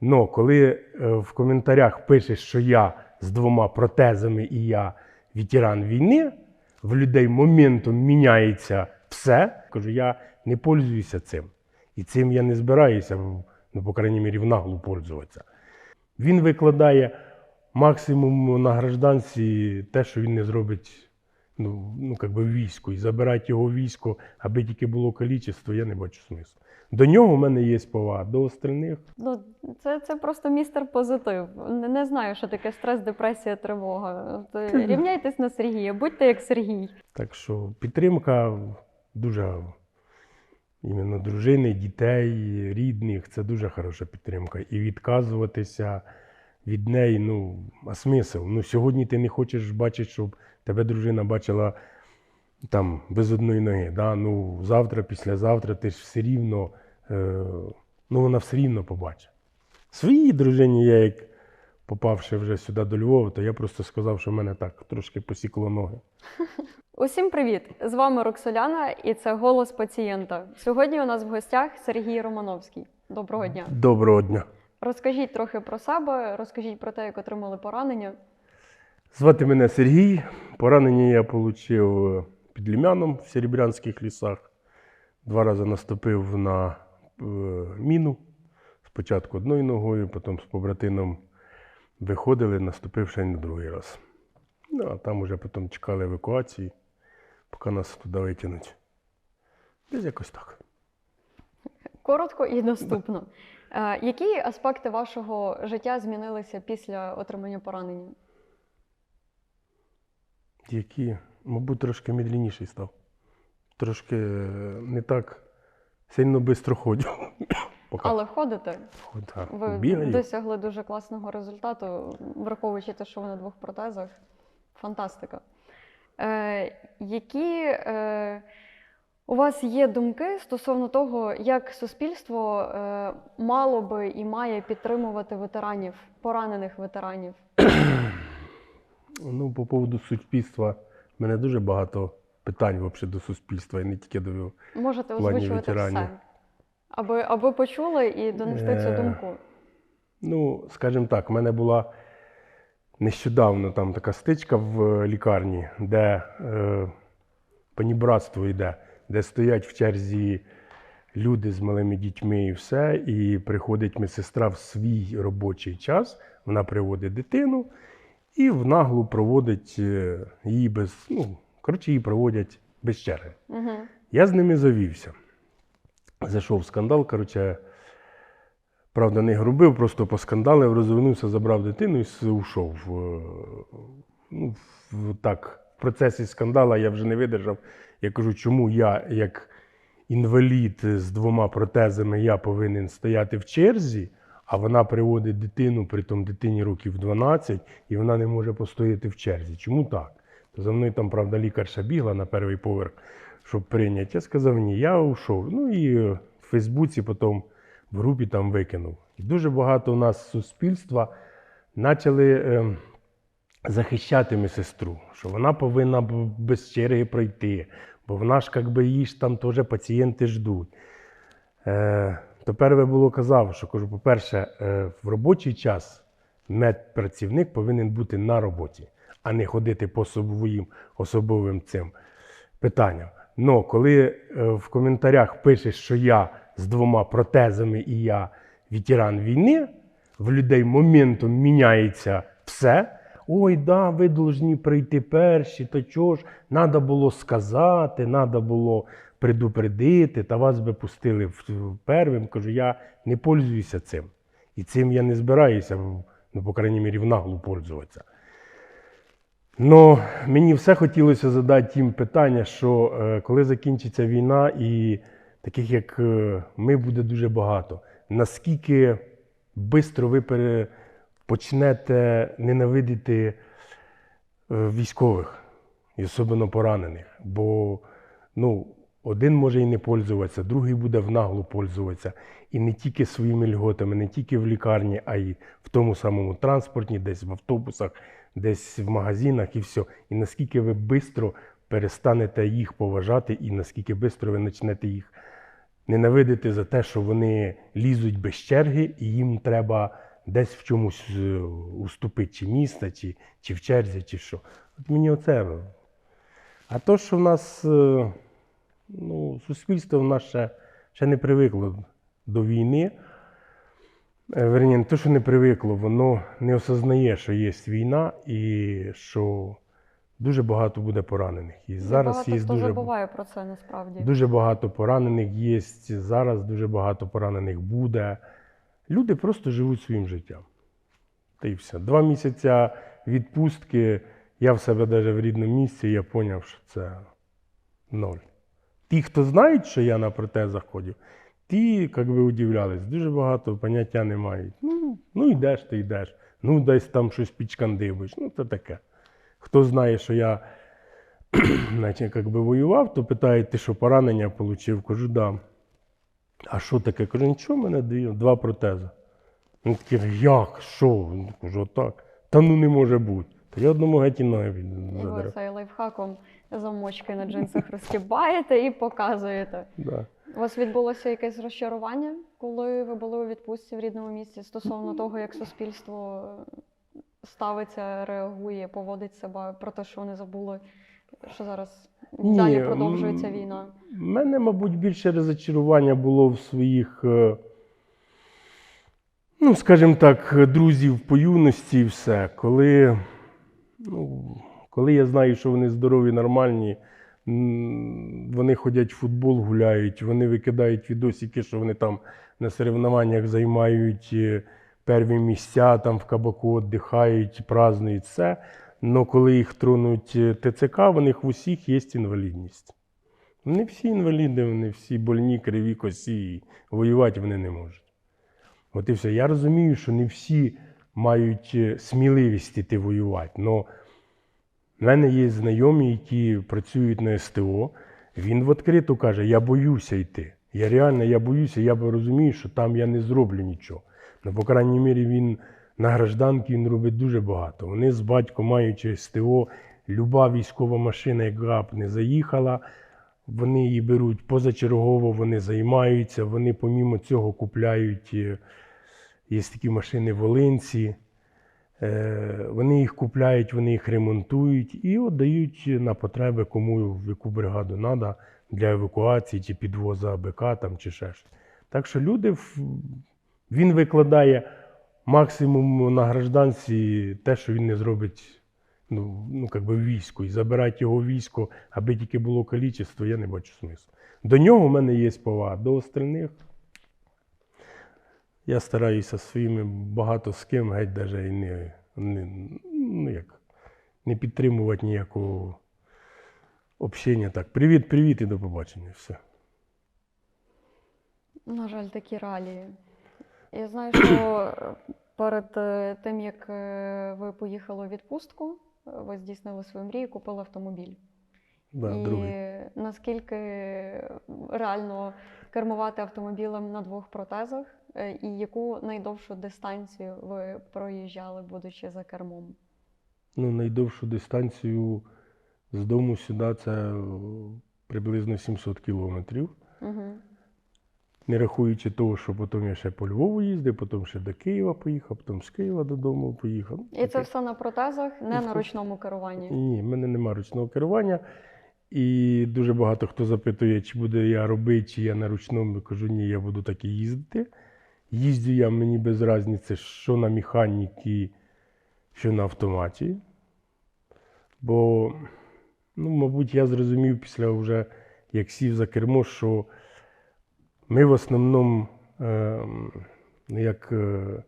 Но коли е, в коментарях пишеш, що я з двома протезами і я ветеран війни, в людей моментом міняється все. Кажу, я не пользуюся цим. І цим я не збираюся, ну, по крайній мірі, в наглу пользуватися. Він викладає максимум на гражданці те, що він не зробить ну, ну, би війську. І забирати його військо, аби тільки було кількість, я не бачу смислу. До нього в мене є повага, до остальних Ну, це, це просто містер позитив. Не, не знаю, що таке стрес, депресія, тривога. Е, Рівняйтесь на Сергія, будьте як Сергій. Так що підтримка дуже іменно дружини, дітей, рідних це дуже хороша підтримка. І відказуватися від неї, ну, а смисл? Ну, сьогодні ти не хочеш бачити, щоб тебе дружина бачила там без одної ноги. Да? Ну, завтра, післязавтра ти ж все рівно, е, ну, вона все рівно побачить. Своїй дружині я як попавши вже сюди до Львова, то я просто сказав, що в мене так трошки посікло ноги. Усім привіт! З вами Роксоляна, і це голос пацієнта. Сьогодні у нас в гостях Сергій Романовський. Доброго дня. Доброго дня. Розкажіть трохи про себе, розкажіть про те, як отримали поранення. Звати мене Сергій. Поранення я отримав під Лім'яном в Серебрянських лісах. Два рази наступив на е, міну. Спочатку одною ногою, потім з побратином виходили, наступив ще й на другий раз. Ну, а там вже потім чекали евакуації, поки нас туди витягнуть. Десь якось так. Коротко і доступно. Е, які аспекти вашого життя змінилися після отримання поранення? Які, мабуть, трошки медленніший став. Трошки е, не так сильно швидко ходжу. Поки. Але ходите, Так, ви бігаю. досягли дуже класного результату, враховуючи те, що ви на двох протезах. Фантастика. Е, які е, у вас є думки стосовно того, як суспільство е, мало би і має підтримувати ветеранів, поранених ветеранів? Ну, по поводу суспільства, в мене дуже багато питань взагалі до суспільства, і не тільки до Можете плані озвучувати все, аби, аби почули і донести цю Е, думку. Ну, скажімо так, в мене була нещодавно там така стичка в лікарні, де е, панібратство йде, де стоять в черзі люди з малими дітьми і все, і приходить медсестра в свій робочий час, вона приводить дитину і в наглу проводить е, її без, ну, коротше, її проводять без черги. Угу. Я з ними завівся. Зайшов скандал, коротше, правда, не грубив, просто поскандалив, розвернувся, забрав дитину і ушов. Е, Ну, так, в процесі скандалу я вже не видержав. Я кажу, чому я, як інвалід з двома протезами, я повинен стояти в черзі, а вона приводить дитину, при тому дитині років 12, і вона не може постояти в черзі. Чому так? То за мною там, правда, лікарша бігла на перший поверх, щоб прийняти. Я сказав, ні, я ушов. Ну і в Фейсбуці потім в групі там викинув. І дуже багато у нас суспільства почали е, захищати медсестру, що вона повинна без черги пройти, бо вона ж як би її ж там теж пацієнти ждуть. Е, то перше було казав, що кажу, по-перше, е, в робочий час медпрацівник повинен бути на роботі, а не ходити по своїм особовим цим питанням. Но коли е, в коментарях пишеш, що я з двома протезами і я ветеран війни, в людей моментом міняється все. Ой, да, ви повинні прийти перші, то чого ж, треба було сказати, треба було предупредити, та вас би пустили первим. Кажу, я не пользуюся цим. І цим я не збираюся, ну, по крайній мірі, в наглу пользуватися. Ну, мені все хотілося задати їм питання, що е, коли закінчиться війна, і таких як е, ми буде дуже багато, наскільки швидко ви пере, почнете ненавидіти е, військових, і особливо поранених. Бо ну, один може і не пользуватися, другий буде в наглу пользуватися. І не тільки своїми льготами, не тільки в лікарні, а й в тому самому транспорті, десь в автобусах, десь в магазинах і все. І наскільки ви швидко перестанете їх поважати, і наскільки швидко ви почнете їх ненавидити за те, що вони лізуть без черги, і їм треба десь в чомусь е, уступити, чи міста, чи, чи в черзі, чи що. От мені оце. А то, що в нас е, ну, суспільство в нас ще, ще не привикло до війни. Е, Верні, не те, що не привикло, воно не осознає, що є війна і що дуже багато буде поранених. І зараз Багато є хто дуже, забуває про це насправді. дуже багато поранених є зараз, дуже багато поранених буде. Люди просто живуть своїм життям. Та й все. Два місяці відпустки, я в себе навіть в рідному місці, я зрозумів, що це ноль. Ті, хто знають, що я на протезах ходив, ті, як би удивлялись, дуже багато поняття не мають. Ну, ну йдеш, ти йдеш. Ну, десь там щось підшкандибиш. Ну, це таке. Хто знає, що я значить, як би воював, то питає, ти що поранення отримав? Кажу, да. А що таке? Кажу, нічого в мене дає, два протези. Він такий, як? Що? Кажу, отак. Та ну не може бути. Та я одному геть і ноги задрав. лайфхаком замочки на джинсах розтібаєте і показуєте. Да. У вас відбулося якесь розчарування, коли ви були у відпустці в рідному місці стосовно того, як суспільство ставиться, реагує, поводить себе про те, що вони забули, що зараз Ні, далі продовжується війна. У мене, мабуть, більше розочарування було в своїх, е, ну, скажімо так, друзів по юності і все. Коли, ну, коли я знаю, що вони здорові, нормальні, вони ходять в футбол, гуляють, вони викидають відосики, що вони там на соревнованнях займають е, перві місця, там в кабаку віддихають, празднують все. Але коли їх тронуть е, ТЦК, в них в усіх є інвалідність. Вони всі інваліди, вони всі больні, криві, косі, і воювати вони не можуть. От і все. Я розумію, що не всі мають е, сміливість іти воювати. але в мене є знайомі, які працюють на СТО. Він відкрито каже: я боюся йти. Я реально я боюся, я розумію, що там я не зроблю нічого. Ну, по крайній мірі, він на гражданці він робить дуже багато. Вони з батьком маючи СТО, люба військова машина, яка б не заїхала, вони її беруть позачергово, вони займаються, вони помімо цього купляють. е, Є такі машини волинці. Е, Вони їх купляють, вони їх ремонтують і віддають на потреби, кому в яку бригаду треба для евакуації чи підвозу АБК там, чи ще щось. Так що люди, він викладає максимум на гражданці те, що він не зробить ну, ну, как би війську. І забирати його військо, аби тільки було кількість, я не бачу смислу. До нього в мене є повага, до остальних. Я стараюся своїми багато з ким геть навіть і не, не, ну, як, не підтримувати ніякого общення. Так, привіт, привіт і до побачення. Все. На жаль, такі реалії. Я знаю, що перед е, тим, як е, ви поїхали у відпустку, ви здійснили свою мрію, купили автомобіль. Да, і другий. наскільки реально кермувати автомобілем на двох протезах, і яку найдовшу дистанцію ви проїжджали, будучи за кермом? Ну, найдовшу дистанцію з дому сюди це е, приблизно 700 кілометрів. Угу. Не рахуючи того, що потім я ще по Львову їздив, потім ще до Києва поїхав, потім з Києва додому поїхав. І це все на протезах, не І на ручному керуванні. Ні, в мене немає ручного керування. І дуже багато хто запитує, чи буде я робити, чи я на ручному. Я кажу, ні, я буду так і їздити. Їздю я мені без різниці, що на механіки, що на автоматі. Бо, ну, мабуть, я зрозумів після вже, як сів за кермо, що ми в основному ем, як е,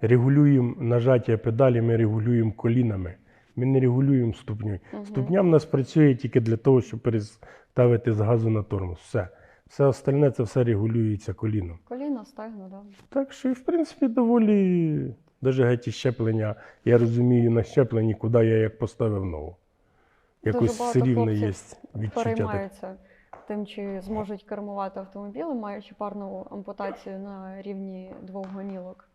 регулюємо нажаття педалі, ми регулюємо колінами. Ми не регулюємо ступню. Мгм. Ступня в нас працює тільки для того, щоб переставити з газу на тормоз. Все. Все остальне це все регулюється коліном. Коліна, стегна, да. Так що, і, в принципі, доволі, навіть геть і щеплення, я розумію на щепленні, куди я як поставив ногу. Якось все рівно є відчуття. таке. переймаються тим, чи зможуть кермувати автомобілем, маючи парну ампутацію на рівні двох гомілок.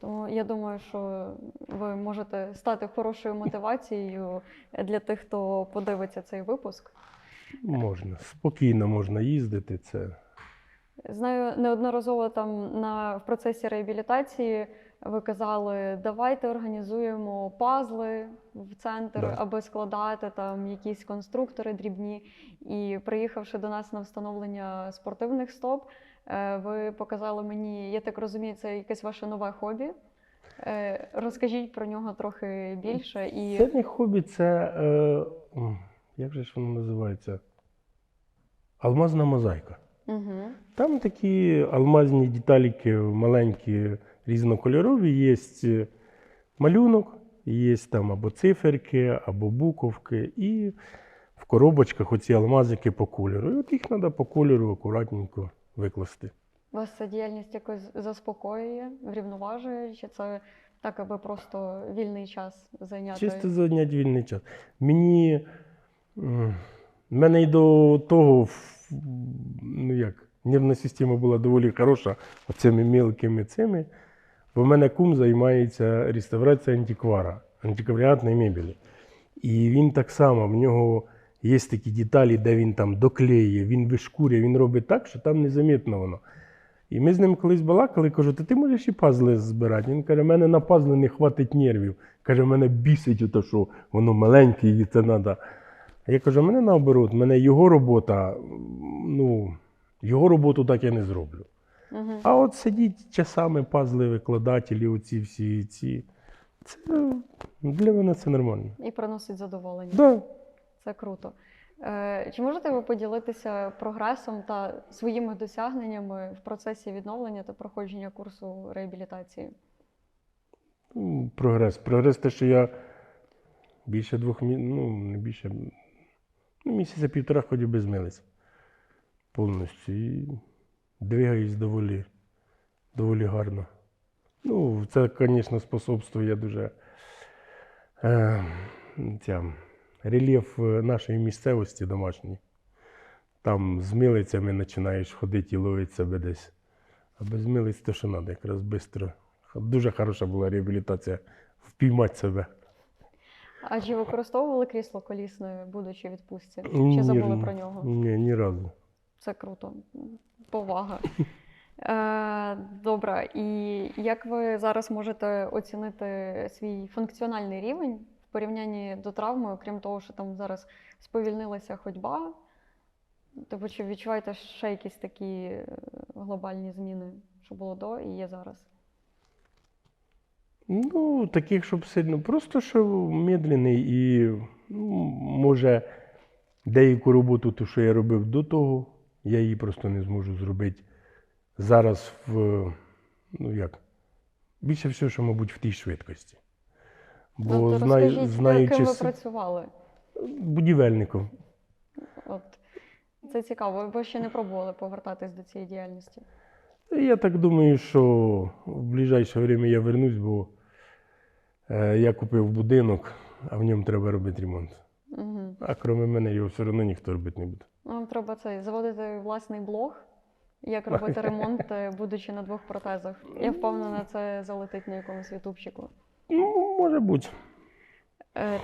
Тому я думаю, що ви можете стати хорошою мотивацією для тих, хто подивиться цей випуск. Можна. Спокійно можна їздити. Це Знаю, неодноразово там на, в процесі реабілітації ви казали, давайте організуємо пазли в центр, Да. аби складати там якісь конструктори дрібні. І приїхавши до нас на встановлення спортивних стоп, е, ви показали мені, я так розумію, це якесь ваше нове хобі. Е, Розкажіть про нього трохи більше і Це не хобі, це. Е, як же ж воно називається? Алмазна мозаїка. угу. Там такі алмазні деталіки маленькі, різнокольорові. Є е, малюнок, є там або циферки, або буковки, і в коробочках оці алмазики по кольору. І от їх треба по кольору акуратненько викласти. вас ця діяльність якось заспокоює, врівноважує, чи це так, аби просто вільний час зайняти? Чисто зайняти вільний час. Мені. В мене й до того, ну як, нервна система була доволі хороша оцими мілкими цими. Бо в мене кум займається реставрацією антиквара, антикваріатної мебелі. І він так само, в нього є такі деталі, де він там доклеює, він вишкурює, він робить так, що там незамітно воно. І ми з ним колись балакали, кажу, ти можеш і пазли збирати. Він каже, мене на пазли не хватить нервів. Каже, мене бісить, ото, що воно маленьке і це треба. А я кажу, мене наоборот, мене його робота, ну, його роботу так я не зроблю. Угу. А от сидіть часами пазли викладателі, оці всі ці. Це для мене це нормально. І приносить задоволення. Да. Це круто. Е, Чи можете ви поділитися прогресом та своїми досягненнями в процесі відновлення та проходження курсу реабілітації? Ну, Прогрес. Прогрес те, що я більше двох ну, не більше. Ну, місяця півтора ходив без милиць. Повністю. І двигаюсь доволі, доволі гарно. Ну, це, звісно, способствує дуже е, ця, рельєф е, нашої місцевості домашньої. Там з милицями починаєш ходити і ловити себе десь. А без милиць то що треба, якраз швидко. Дуже хороша була реабілітація впіймати себе. А чи використовували крісло колісне, будучи в відпустці? Чи забули про нього? Ні, ні разу. Це круто. Повага. Е, добре, і як ви зараз можете оцінити свій функціональний рівень в порівнянні до травми, окрім того, що там зараз сповільнилася ходьба? Тобто, чи відчуваєте ще якісь такі е, глобальні зміни, що було до і є зараз? Ну, таких, щоб сильно. Просто що медленний і ну, може деяку роботу, ту, що я робив до того, я її просто не зможу зробити зараз в, ну як, більше всього, що, мабуть, в тій швидкості. Бо ну, то знаю, розкажіть, знаючи ким ви працювали? будівельником. От. Це цікаво. Ви ще не пробували повертатись до цієї діяльності. Я так думаю, що в ближайше время я вернусь, бо я купив будинок, а в ньому треба робити ремонт. Угу. А крім мене його все одно ніхто робити не буде. Вам треба це заводити власний блог, як робити ремонт, е, будучи на двох протезах. Я впевнена, це залетить на якомусь ютубчику. Ну, може бути. Е,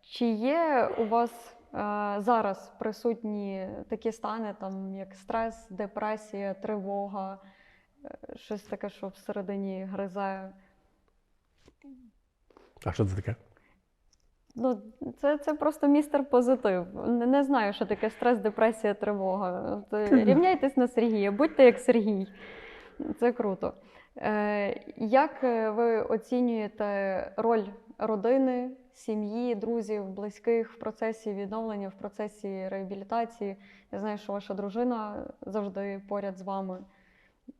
Чи є у вас е, зараз присутні такі стани, там як стрес, депресія, тривога, е, щось таке, що всередині гризе? А що це таке? Ну, це, це просто містер позитив. Не, не знаю, що таке стрес, депресія, тривога. Е, рівняйтесь на Сергія, будьте як Сергій. Це круто. Е, як е, ви оцінюєте роль родини, сім'ї, друзів, близьких в процесі відновлення, в процесі реабілітації? Я знаю, що ваша дружина завжди поряд з вами.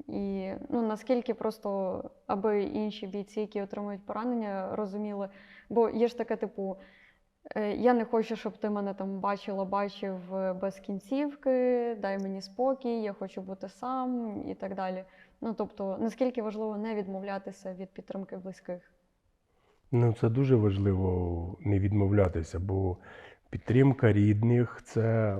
І ну, наскільки просто, аби інші бійці, які отримують поранення, розуміли. Бо є ж таке, типу, е, я не хочу, щоб ти мене там бачила, бачив е, без кінцівки, дай мені спокій, я хочу бути сам і так далі. Ну тобто, наскільки важливо не відмовлятися від підтримки близьких? Ну, це дуже важливо не відмовлятися, бо підтримка рідних це,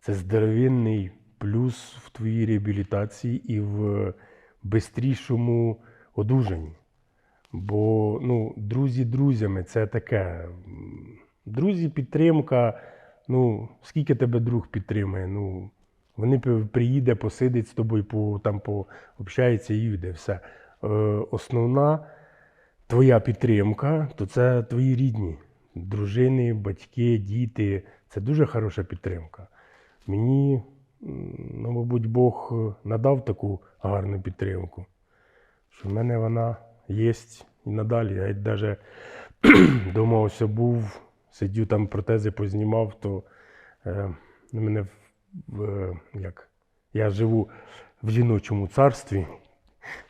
це здоровенний плюс в твоїй реабілітації і в бистрішому одужанні. Бо ну, друзі друзями це таке. Друзі, підтримка. Ну, скільки тебе друг підтримує? Ну, Вони приїде, посидить з тобою, по, там пообщається і йде. Все. Е, основна твоя підтримка, то це твої рідні, дружини, батьки, діти. Це дуже хороша підтримка. Мені, ну, мабуть, Бог е, надав таку гарну підтримку, що в мене вона є і надалі. Я навіть дома був, сидів там протези познімав, то е, ну, мене в, в, як, я живу в жіночому царстві,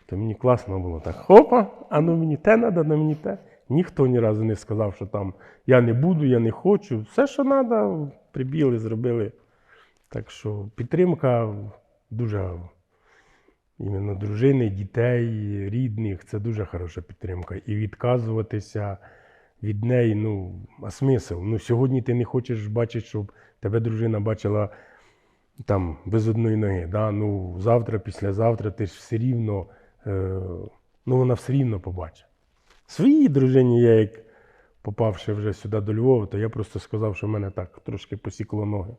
то мені класно було так. Хопа, а ну мені те треба, ну мені те. Ніхто ні разу не сказав, що там я не буду, я не хочу. Все, що треба, прибігли, зробили. Так що підтримка дуже іменно дружини, дітей, рідних це дуже хороша підтримка. І відказуватися від неї, ну, а смисл? Ну, сьогодні ти не хочеш бачити, щоб тебе дружина бачила там без одної ноги. Да? Ну, завтра, післязавтра ти ж все рівно, е, ну вона все рівно побачить. Своїй дружині я як попавши вже сюди до Львова, то я просто сказав, що в мене так трошки посікло ноги.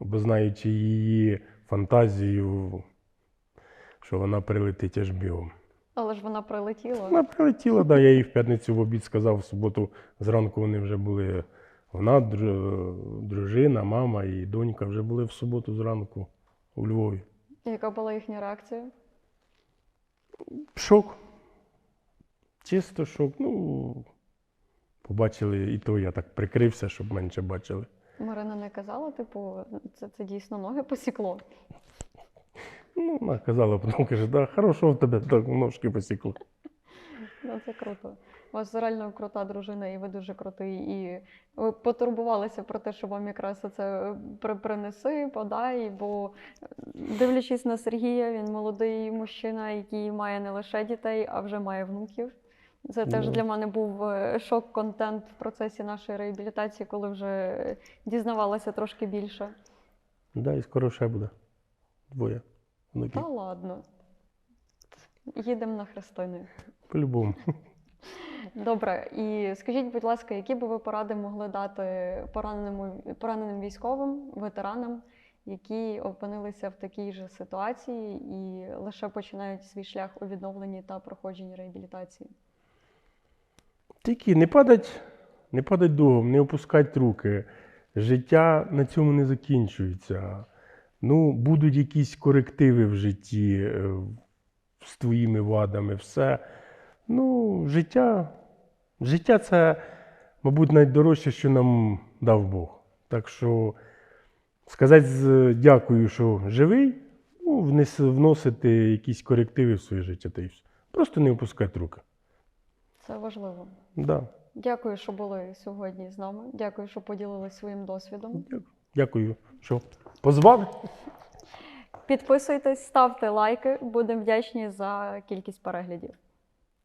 Бо знаючи її фантазію, що вона прилетить аж бігом. Але ж вона прилетіла. Вона прилетіла, да, я їй в п'ятницю в обід сказав, в суботу зранку вони вже були. Вона, дружина, мама і донька вже були в суботу зранку у Львові. Яка була їхня реакція? Шок. Чисто шок. Ну, побачили, і то я так прикрився, щоб менше бачили. Марина не казала, типу, це, це дійсно ноги посікло. Ну, вона казала, потім каже, да, хорошо в тебе так ножки посікло. Ну, це круто. У вас реально крута дружина, і ви дуже крутий. І ви потурбувалися про те, що вам якраз це при- принеси, подай. Бо дивлячись на Сергія, він молодий мужчина, який має не лише дітей, а вже має внуків. Це теж Ну. для мене був е, шок-контент в процесі нашої реабілітації, коли вже дізнавалася трошки більше. Да, і скоро ще буде. Двоє. внуків. Та ладно. Їдемо на хрестини. По-любому. Добре, і скажіть, будь ласка, які би ви поради могли дати пораненим, пораненим військовим, ветеранам, які опинилися в такій же ситуації і лише починають свій шлях у відновленні та проходженні реабілітації? Тільки не падать, не падать духом, не опускать руки. Життя на цьому не закінчується. Ну, будуть якісь корективи в житті е, з твоїми вадами, все. Ну, життя, життя це, мабуть, найдорожче, що нам дав Бог. Так що сказати дякую, що живий, ну, вносити якісь корективи в своє життя. Та й все. Просто не опускати руки. Це важливо. Да. Дякую, що були сьогодні з нами. Дякую, що поділилися своїм досвідом. Дякую. Що позвав. Підписуйтесь, ставте лайки. Будемо вдячні за кількість переглядів.